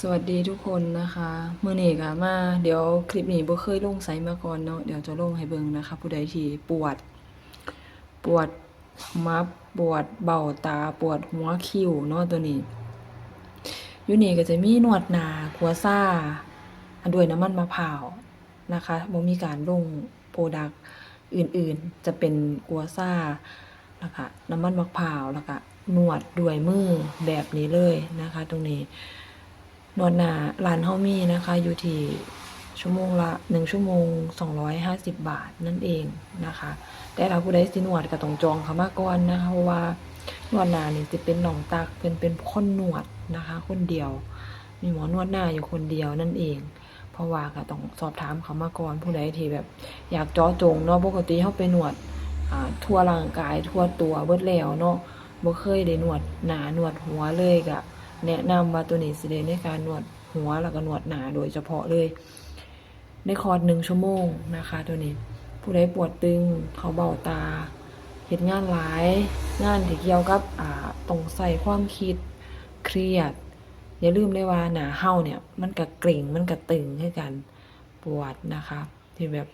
สวัสดีทุกคนนะคะเมื่อนี้ก็มา เดี๋ยวคลิปนี้บ่เคยลงไซมาก่อนเนาะเดี๋ยวจะลงให้เบิ่งนะคะ ผู้ใดที่ปวด ปวดมับปวดเบ้าตาปวดหัวคิ้วเนาะตัวนี้อยู่นี่ก็จะมีหนวดหนากัวซ่าด้วยน้ำมันมะพร้าวนะคะบ่มีการลงโปรดักอื่นๆ จะเป็นกัวซ่าแล้วก็น้ำมันมะพร้าวแล้วก็นวดด้วยมือแบบนี้เลยนะคะ ตรงนี้ นวดหนาร้านเฮามีนะคะ อยู่ที่ชั่วโมงละ1ชั่วโมง250บาทนั่นเองนะคะ แต่ถ้าผู้ใดสินวดก็ต้องจองเขามาก่อนนะคะเพราะว่านวดหนานี่จะเป็นหนองตักเป็นเป็นคนนวดนะคะ คนเดียว มีหมอนวดหน้าอยู่คนเดียวนั่นเอง เพราะว่าก็ต้องสอบถามเขามาก่อนผู้ใดที่แบบ อยากจาะจงเนาะปกติเฮาไปนวดทั่วร่างกายทั่วตัวเบิดแล้วเนาะบ่เคยได้นวดหนานวดหัวเลยก็ แนะนำว่าตัวนี้สิเดในการนวดหัวแล้วก็นวดหนาโดยเฉพาะเลย ในคอร์สหนึ่งชั่วโมงนะคะ ตัวนี้ ผู้ใดปวดตึงเขาเบาตาเหตุงานหลายงานที่เกี่ยวกับอ่าต้องใส่ความคิดเครียด อย่าลืมเลยว่าหนาเห่าเนี่ย มันกระเกร็งมันกระตึงให้กันปวดนะคะ ที่แบบ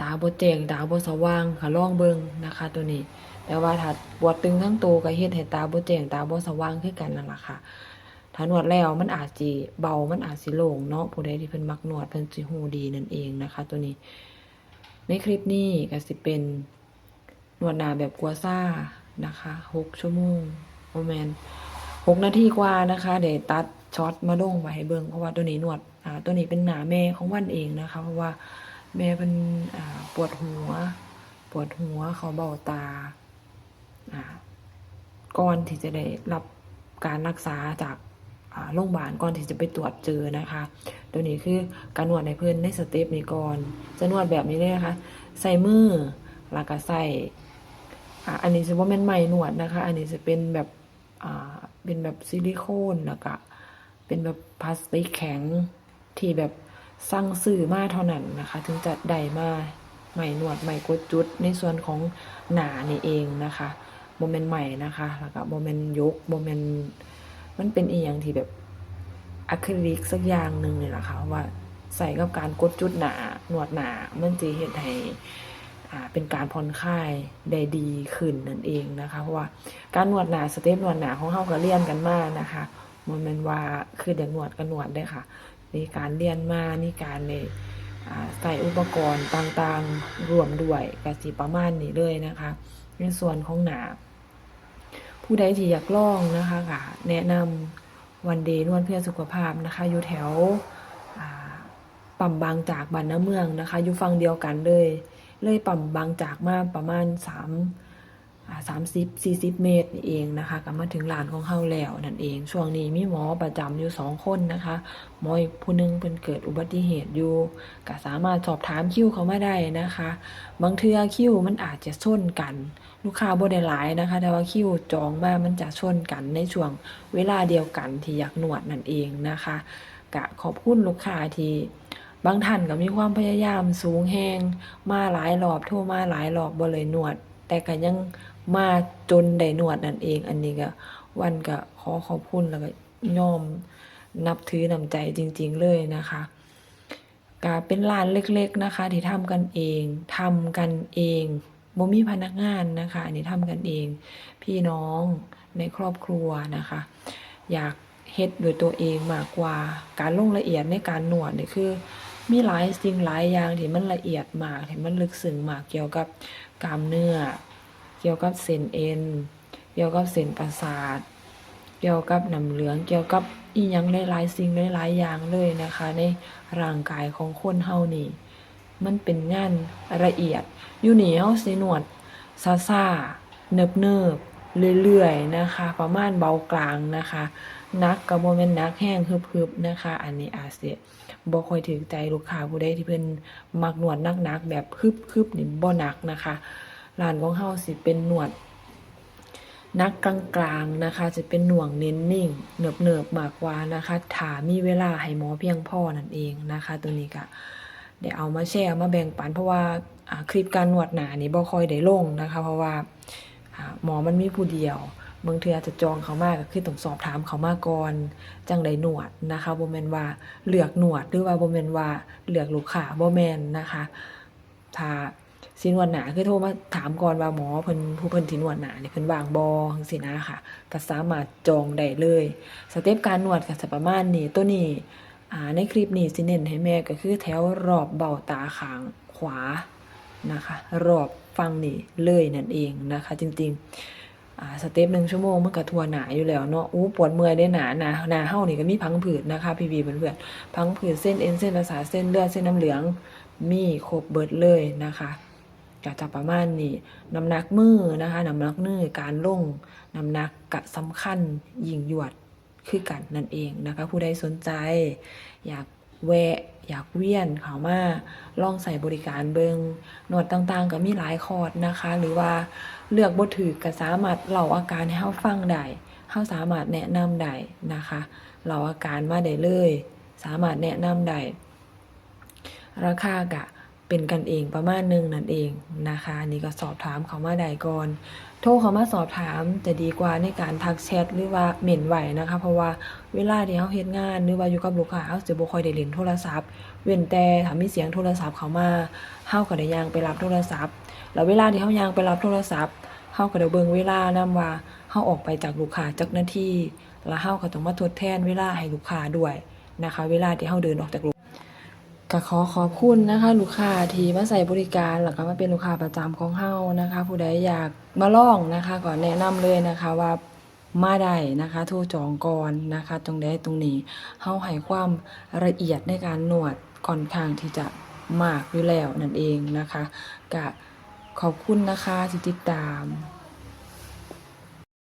ตาบ่แจ้งตาบ่สว่างค่ะลองเบิ่งนะคะ ตัวนี้ แต่ว่าถ้าปวดตึงทั้งตัวก็เฮ็ดให้ตาบ่แจ้งตาบ่สว่างคือกันนั่นล่ะค่ะถ้านวดแล้วมันอาจสิเบา มันอาจสิโล่งเนาะผู้ใดที่เพิ่นมักนวดเพิ่นสิฮู้ดีนั่นเองนะคะ ตัวนี้ ในคลิปนี้ก็สิเป็นนวดหน้าแบบกัวซ่านะคะ6ชั่วโมงบ่แม่น6นาทีกว่านะคะ เดี๋ยวตัดช็อตมาลงไว้ให้เบิ่งเพราะว่าตัวนี้นวดอ่าตัวนี้เป็นหนาแม่ของวันเองนะคะ เพราะว่า แม่เป็นปวดหัว ปวดหัวเขาเบาตาก่อนที่จะได้รับการรักษาจากโรงพยาบาลก่อนที่จะไปตรวจเจอนะคะตัวนี้คือการนวดในเพื่อนในสเต็ปนี้ก่อนจะนวดแบบนี้เลยนะคะ ใส่มือแล้วก็ใส่อันนี้จะว่าเป็นไม้นวดนะคะ อันนี้จะเป็นแบบเป็นแบบซิลิโคนแล้วก็เป็นแบบพลาสติกแข็งที่แบบ สั่งซื้อมาเท่านั้นนะคะ ถึงจะได้มาไหม่หนวดไหม่กดจุดในส่วนของหนานี่เองนะคะโมเมนต์ใหม่นะคะแล้วก็โมเมนต์ยกโมเมนต์มันเป็นอีกอย่างที่แบบอะคริลิกสักอย่างหนึ่งเนี่ยแหละค่ะว่าใส่กับการกดจุดหนาหนวดหนามันจะเห็นให้อ่าเป็นการผ่อนคลายได้ดีขึ้นนั่นเองนะคะเพราะว่าการนวดหนาสเต็ปนวดหนาของเฮาก็เรียนกันมากนะคะมันเป็นว่าคือเด็กนวดก็นวดได้ค่ะ มีการเรียนมานี่การในใส่อุปกรณ์ต่างๆรวมด้วยกสิประมาณนี้เลยนะคะ ในส่วนของหนาผู้ใดที่อยากลองนะคะก็แนะนำวันเดย์นวดเพื่อสุขภาพนะคะ อยู่แถวปั๊มบางจากบ้านน้ำเมืองนะคะ อยู่ฝั่งเดียวกันเลย เลยปั๊มบางจากมาประมาณ3า สามสิบสี่สิบเมตรนี่เองนะคะก็มาถึงลานของเฮาแล้วนั่นเอง ช่วงนี้มีหมอประจำอยู่สองคนนะคะหมออีกผู้หนึงเพิ่นเกิดอุบัติเหตุอยู่ก็สามารถสอบถามคิวเขามาได้นะคะ บางเทื่อคิวมันอาจจะชนกัน ลูกค้าบ่ได้หลายนะคะ แต่ว่าคิวจองมามันจะชนกันในช่วงเวลาเดียวกันที่อยากนวดนั่นเองนะคะกะขอบคุณลูกค้าที่บางท่านก็มีความพยายามสูงแหงมาหลายรอบโทรมาหลายรอบบ่เลยนวด แต่ก็ยัง มาจนได้นวดนั่นเอง อันนี้ก็วันก็ขอขอบคุณแล้วก็ยอมนับถือน้ำใจจริง ๆ เลยนะคะก็เป็นร้านเล็ก ๆนะคะ ที่ทำกันเองทำกันเองบ่มีพนักงานนะคะอันนี้ทำกันเอง พี่น้องในครอบครัวนะคะ อยากเฮ็ดโดวยตัวเองมากกว่า การลงละเอียดในการหนวดนี่คือ มีหลายสิ่งหลายอย่างที่มันละเอียดมากที่มันลึกซึ้งมากเกี่ยวกับกล้ามเนื้อ กี่ยวกับเส้นเอ็น เกี่ยวกับเส้นประสาท เกี่ยวกับน้ำเหลือง เกี่ยวกับอีหยังหลายๆสิ่งหลายๆอย่างเลยนะคะ ในร่างกายของคนเฮานี่มันเป็นงานละเอียด อยู่เหนี่เฮาสินวดซาซาเนิบเนิบเรื่อยๆนะคะ ประมาณเบากลางนะคะนักก็บ่แม่นนักแห้งฮึบๆนะคะ อันนี้อาจสิบ่ค่อยถึงใจลูกค้าผู้ใดที่เพิ่นมักนวดนักๆแบบฮึบๆนี่บ่หนักนะคะ ร้านของเฮาสิเป็นหนวด นักกลางๆนะคะ จะเป็นหน่วงเน้นนิ่งเนิบเนิบมากกว่านะคะถามีเวลาให้หมอเพียงพอนั่นเองนะคะ ตัวนี้ก็เดี๋ยวเอามาแชร์มาแบ่งปันเพราะว่าคลิปการนวดหนานี่บ่ค่อยได้ลงนะคะ เพราะว่าหมอมันมีผู้เดียวบางเทือจะจองเขามาก็คือต้องสอบถามเขามาก่อนจังไดหนวดนะคะโบแมนว่าเลือกหนวดหรือว่าโบแมนว่าเลือกลูกค้าบ่แมนนะคะถ้า สินวดหนาคือโทรมาถามก่อนว่าหมอเพิ่นผู้เพิ่นสินวดหนาเนี่ยเพิ่นวางบ่จังซี่นะค่ะก็สามารถจองได้เลย สเต็ปการนวดก็จะประมาณนี้ตัวนี้อ่าในคลิปนี้สิเน้นให้แม่ก็คือแถวรอบเบ้าตาข้างขวานะคะรอบฝั่งนี้เลยนั่นเองนะคะ จริงๆอ่าสเต็ปหนึ่งชั่วโมงมันก็ทั่วหนาอยู่แล้วเนาะอู้ปวดเมื่อยได้หนาหนาหนาเฮานี่ก็มีพังผืดนะคะพี่ๆเพื่อนๆพังผืดเส้นเอ็นเส้นประสาทเส้นเลือดเส้นน้ำเหลืองมีครบเบิดเลยนะคะ ก็จะประมาณนี้น้ำหนักมือนะคะน้ำหนักมือการลงน้ำหนักกะสำคัญยิ่งยวดคือกันนั่นเองนะคะ ผู้ใดสนใจ อยากแวะอยากเวียนเขามาลองใส่บริการเบิงหนวดต่างๆ ก็มีหลายคอร์สนะคะ หรือว่าเลือกบ่ถือก็สามารถเล่าอาการให้เฮาฟังได้เฮาสามารถแนะนำได้นะคะเล่าอาการมาได้เลย สามารถแนะนำได้ราคากะ เป็นกันเองประมาณหนึงนั่นเองนะคะ นี่ก็สอบถามเขามาได้ก่อน โทรเขามาสอบถามจะดีกว่าในการทักแชทหรือว่าเม่นไหวนะคะ เพราะว่าเวลาที่เขาเฮ็ดงาน หรือว่าอยู่กับลูกค้าเขาจะบ่ค่อยได้เล่นโทรศัพท์ เว้นแต่ถ้ามีเสียงโทรศัพท์เขามาเฮาก็ได้ย่างไปรับโทรศัพท์ แล้วเวลาที่เฮาย่างไปรับโทรศัพท์เฮาก็ได้เบิ่งเวลานำว่าเฮาออกไปจากลูกค้าจักนาทีแล้วเฮาก็ต้องมาทดแทนเวลาให้ลูกค้าด้วยนะคะ เวลาที่เฮาเดินออกจากลู ก็ขอขอบคุณนะคะ ลูกค้าที่มาใส่บริการแล้วก็มาเป็นลูกค้าประจำของเฮานะคะ ผู้ใดอยากมาลองนะคะก็แนะนำเลยนะคะว่ามาได้นะคะโทรจองก่อนนะคะ ตรงใดตรงนี้เฮาให้ความละเอียดในการนวดค่อนข้างที่จะมากอยู่แล้วนั่นเองนะคะก็ขอบคุณนะคะที่ติดตาม